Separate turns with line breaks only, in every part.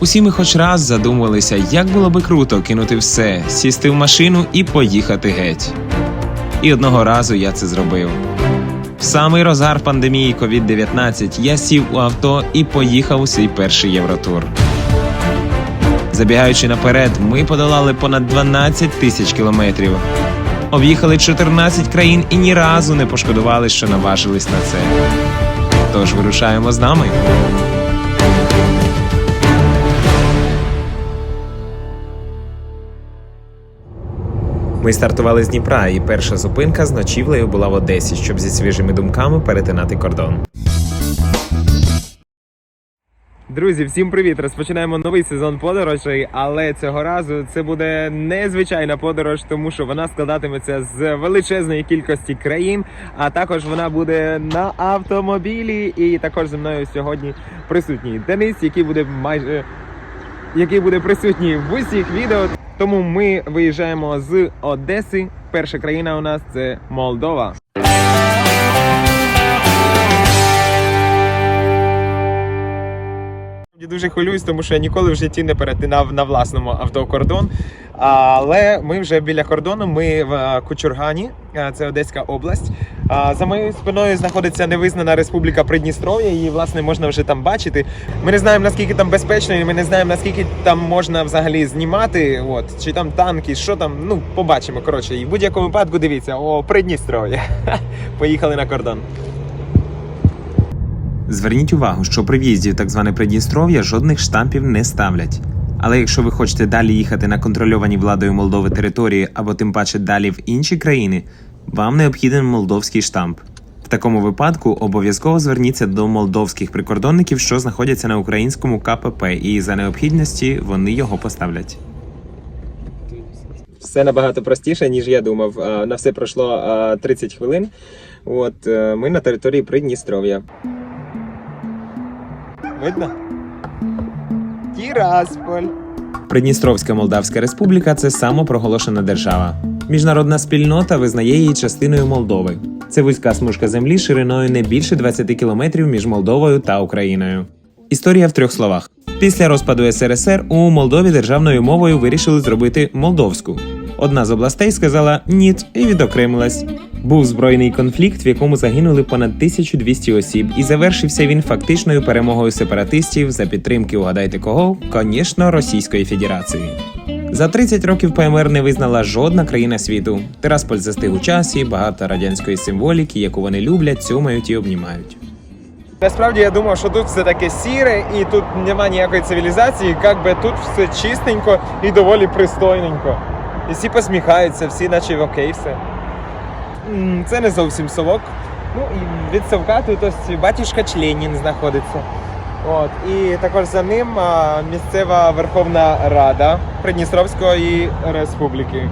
Усі ми хоч раз задумувалися, як було би круто кинути все, сісти в машину і поїхати геть. І одного разу я це зробив. В самий розгар пандемії COVID-19 я сів у авто і поїхав у свій перший євротур. Забігаючи наперед, ми подолали понад 12 тисяч кілометрів. Об'їхали 14 країн і ні разу не пошкодували, що наважились на це. Тож вирушаємо з нами. Ми стартували з Дніпра, і перша зупинка з ночівлею була в Одесі, щоб зі свіжими думками перетинати кордон. Друзі, всім привіт! Розпочинаємо новий сезон подорожей, але цього разу це буде незвичайна подорож, тому що вона складатиметься з величезної кількості країн, а також вона буде на автомобілі. І також зі мною сьогодні присутній Денис, який буде майже який буде присутній в усіх відео. Тому ми виїжджаємо з Одеси. Перша країна у нас це Молдова. Я дуже хвилююсь, тому що я ніколи в житті не перетинав на власному авто кордон. Але ми вже біля кордону. Ми в е, Кучургані, е, це Одеська область. За моєю спиною знаходиться невизнана республіка Придністров'я. Її власне можна вже там бачити. Ми не знаємо наскільки там безпечно, і ми не знаємо наскільки там можна взагалі знімати. От чи там танки, що там. Ну побачимо. Коротше, і в будь-якому випадку дивіться, о Придністров'я. Поїхали на кордон. Зверніть увагу, що при в'їзді в так зване Придністров'я жодних штампів не ставлять. Але якщо ви хочете далі їхати на контрольовані владою Молдови території або тим паче далі в інші країни, вам необхіден молдовський штамп. В такому випадку обов'язково зверніться до молдовських прикордонників, що знаходяться на українському КПП, і за необхідності вони його поставлять. Все набагато простіше, ніж я думав. На все пройшло 30 хвилин. От ми на території Придністров'я. Видно? Тірасполь. Придністровська Молдавська Республіка це самопроголошена держава. Міжнародна спільнота визнає її частиною Молдови. Це вузька смужка землі шириною не більше 20 кілометрів між Молдовою та Україною. Історія в трьох словах. Після розпаду СРСР у Молдові державною мовою вирішили зробити молдовську. Одна з областей сказала ніт і відокремилась. Був збройний конфлікт, в якому загинули понад 1200 осіб, і завершився він фактичною перемогою сепаратистів за підтримки, угадайте кого, звісно, Російської Федерації. За 30 років ПМР не визнала жодна країна світу. Тирасполь застиг у часі, багато радянської символіки, яку вони люблять, цьомають і обнімають. Насправді я думав, що тут все таке сіре, і тут немає ніякої цивілізації, як би тут все чистенько і доволі пристойненько. І всі посміхаються, всі наче окей все. Це не зовсім совок. Ну і від совка тут ось батюшка Членін знаходиться. От, і також за ним місцева Верховна Рада Придністровської Республіки.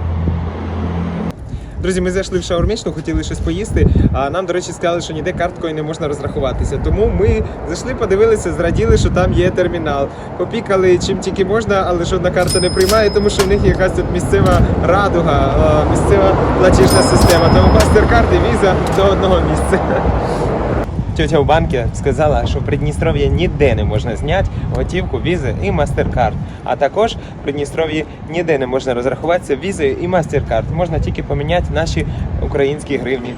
Друзі, ми зайшли в шаурмічну, хотіли щось поїсти. А нам, до речі, сказали, що ніде карткою не можна розрахуватися. Тому ми зайшли, подивилися, зраділи, що там є термінал. Попікали чим тільки можна, але жодна карта не приймає, тому що в них якась тут місцева радуга, місцева платіжна система. Тому мастер-карти, віза до одного місця. Тетя у банку сказала, що в Придністров'ї ніде не можна зняти готівку, візи і мастер-карт. А також в Придністров'ї ніде не можна розрахуватися візою і мастер-карт. Можна тільки поміняти наші українські гривні.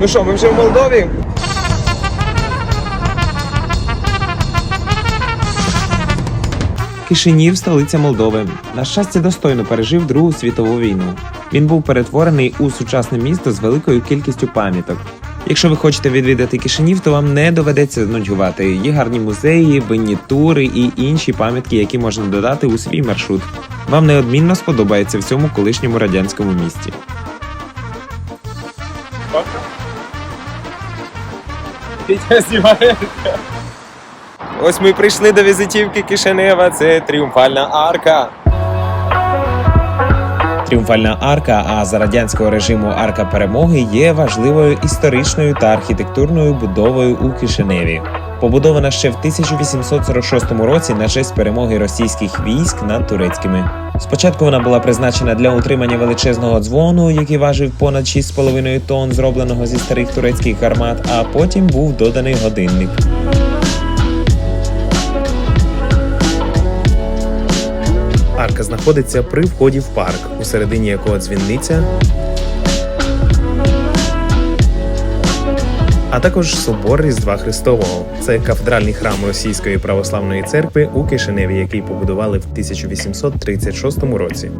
Ну що, ми вже в Молдові? Кишинів, столиця Молдови. На щастя, достойно пережив Другу світову війну. Він був перетворений у сучасне місто з великою кількістю пам'яток. Якщо ви хочете відвідати Кишинів, то вам не доведеться нудьгувати. Є гарні музеї, винні тури і інші пам'ятки, які можна додати у свій маршрут. Вам неодмінно сподобається в цьому колишньому радянському місті. Ось ми прийшли до візитівки Кишинева. Це тріумфальна арка. Тріумфальна арка, а за радянського режиму арка перемоги є важливою історичною та архітектурною будовою у Кишиневі. Побудована ще в 1846 році на честь перемоги російських військ над турецькими. Спочатку вона була призначена для утримання величезного дзвону, який важив понад 6,5 тонн, зробленого зі старих турецьких гармат, а потім був доданий годинник. Арка знаходиться при вході в парк, у середині якого дзвінниця, а також собор Різдва Христового. Це кафедральний храм Російської православної церкви у Кишиневі, який побудували в 1836 році.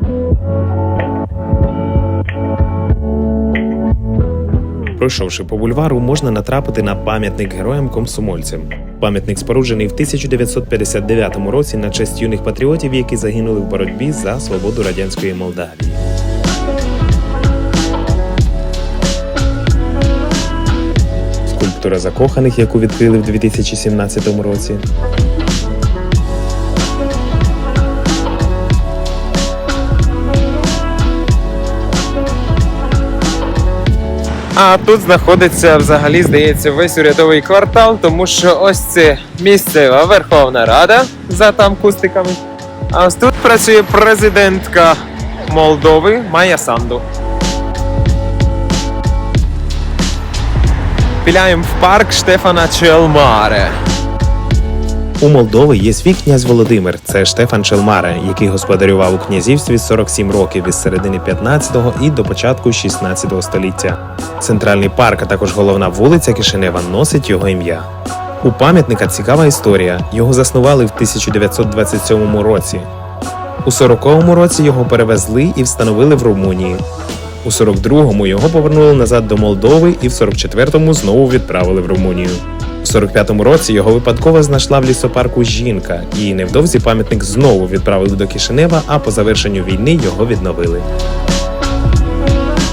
Пройшовши по бульвару, можна натрапити на пам'ятник героям-комсомольцям. Пам'ятник споруджений в 1959 році на честь юних патріотів, які загинули в боротьбі за свободу радянської Молдавії. Скульптура закоханих, яку відкрили в 2017 році.
А тут знаходиться взагалі, здається, весь урядовий квартал, тому що ось це місцева Верховна Рада за там кустиками. А ось тут працює президентка Молдови Майя Санду. Піляємо в парк Штефана Челмаре.
У Молдови є свій князь Володимир, це Штефан Челмаре, який господарював у князівстві 47 років із середини 15-го і до початку 16-го століття. Центральний парк, а також головна вулиця Кишинева носить його ім'я. У пам'ятника цікава історія. Його заснували в 1927 році. У 40-му році його перевезли і встановили в Румунії. У 42-му його повернули назад до Молдови і в 44-му знову відправили в Румунію. У 45-му році його випадково знайшла в лісопарку жінка, і невдовзі пам'ятник знову відправили до Кишинева, а по завершенню війни його відновили.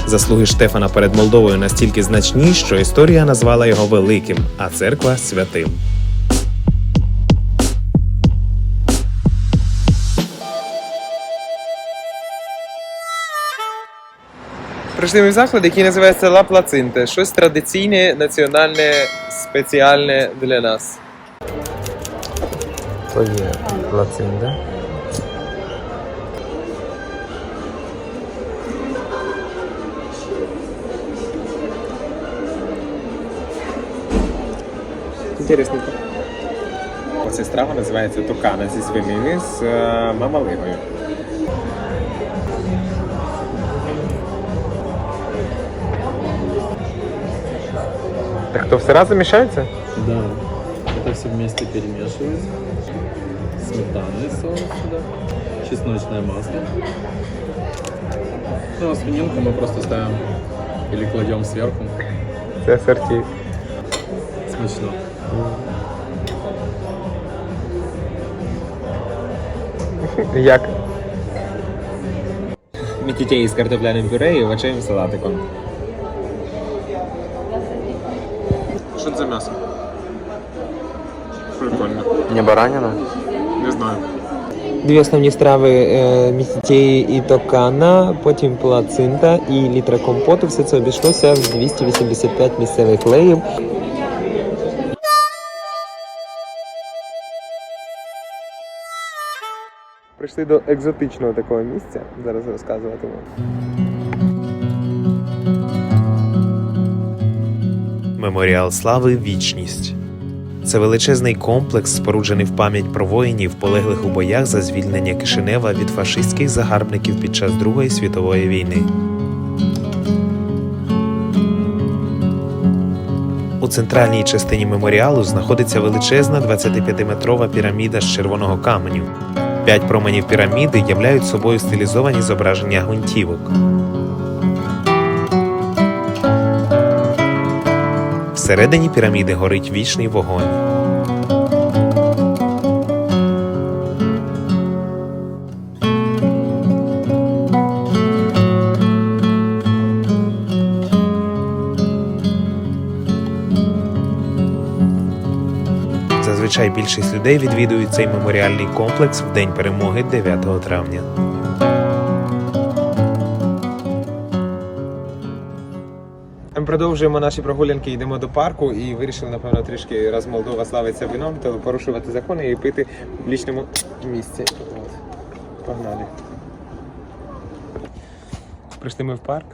Заслуги Штефана перед Молдовою настільки значні, що історія назвала його великим, а церква святим.
Прийшли ми в заклад, який називається Ла Плацинте. Щось традиційне, національне, спеціальне для нас. То є плацинта. Інтересненько.
Оця страва називається токана зі свинини з е, мамалигою.
Так то все разом мішається?
Да. Это все вместе перемешивается. Сметанный соус сюда. Чесночное масло. Ну, а свининку мы просто ставим или кладем сверху.
Це асорті.
Смачно.
Як?
Мітітєї з картопляним пюре і овочевим салатиком.
Що це за м'ясо?
Прикольно.
Не баранина?
Не знаю.
Дві основні страви е, місітєї і токана, потім плацинта і літра компоту. Все це обійшлося в 285 місцевих леїв.
Прийшли до екзотичного такого місця. Зараз розказуватиму.
Меморіал слави Вічність. Це величезний комплекс, споруджений в пам'ять про воїнів, полеглих у боях за звільнення Кишинева від фашистських загарбників під час Другої світової війни. У центральній частині меморіалу знаходиться величезна 25-метрова піраміда з червоного каменю. П'ять променів піраміди являють собою стилізовані зображення гвинтівок. Всередині піраміди горить вічний вогонь. Зазвичай більшість людей відвідують цей меморіальний комплекс в день перемоги 9 травня.
Продовжуємо наші прогулянки, йдемо до парку і вирішили, напевно, трішки раз Молдова славиться вином, то порушувати закони і пити в публічному місці. От. Погнали. Прийшли ми в парк,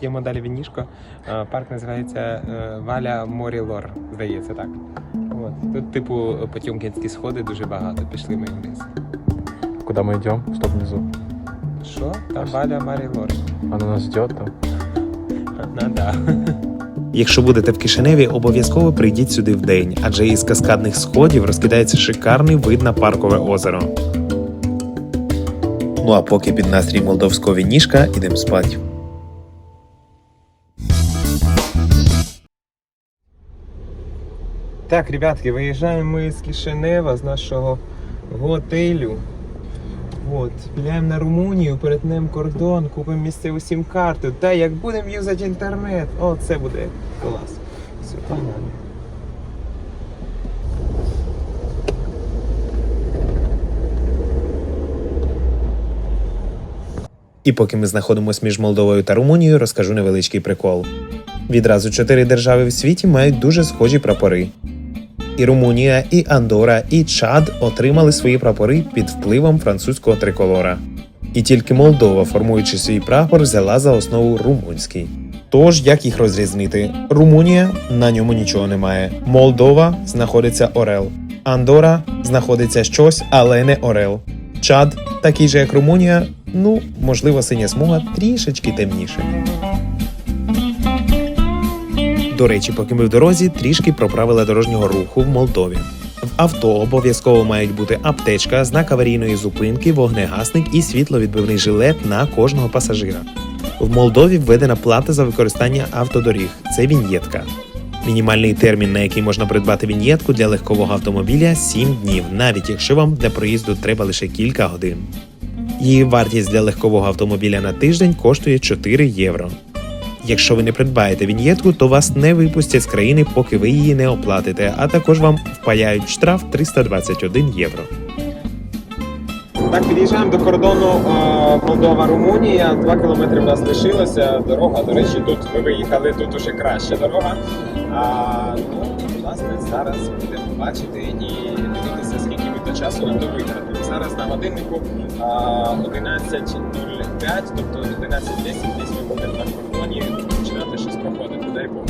п'ємо далі вінішко. А, Парк називається е, Валя Морі Лор, здається, так. От. Тут, типу, потьомкінські сходи дуже багато. Пішли ми вниз.
Куда мы идем? Стоп внизу.
Що? Там Валя Морі Лор.
Она нас ждет там.
Ну, да.
Якщо будете в Кишиневі, обов'язково прийдіть сюди вдень, адже із каскадних сходів розкидається шикарний вид на паркове озеро. Ну а поки під настрій молдовського вінішка ідемо спать.
Так, ребятки, виїжджаємо ми з Кишинева, з нашого готелю. От, піляємо на Румунію, перетнемо кордон, купимо місцеву сім-карту. Та як будемо юзати інтернет, о, це буде клас. Все, погнали.
І поки ми знаходимося між Молдовою та Румунією, розкажу невеличкий прикол. Відразу чотири держави в світі мають дуже схожі прапори. І Румунія, і Андора, і Чад отримали свої прапори під впливом французького триколора. І тільки Молдова, формуючи свій прапор, взяла за основу румунський. Тож як їх розрізнити? Румунія на ньому нічого немає. Молдова знаходиться Орел. Андора знаходиться щось, але не Орел. Чад, такий же як Румунія, ну, можливо, синя смуга трішечки темніше. До речі, поки ми в дорозі, трішки про правила дорожнього руху в Молдові. В авто обов'язково мають бути аптечка, знак аварійної зупинки, вогнегасник і світловідбивний жилет на кожного пасажира. В Молдові введена плата за використання автодоріг це віньєтка. Мінімальний термін, на який можна придбати віньєтку для легкового автомобіля 7 днів, навіть якщо вам для проїзду треба лише кілька годин. Її вартість для легкового автомобіля на тиждень коштує 4 євро. Якщо ви не придбаєте віньєтку, то вас не випустять з країни, поки ви її не оплатите, а також вам впаяють штраф 321 євро.
Так, під'їжджаємо до кордону е, Молдова-Румунія. Два кілометри в нас лишилося. Дорога, до речі, тут ми виїхали, тут уже краща дорога. А, ну, власне, зараз будемо бачити і дивитися, скільки ми до часу нам до виграти. Зараз на годиннику а, 11.05, тобто 11.10 десь ми будемо на кордоні починати щось проходити. Дай Бог.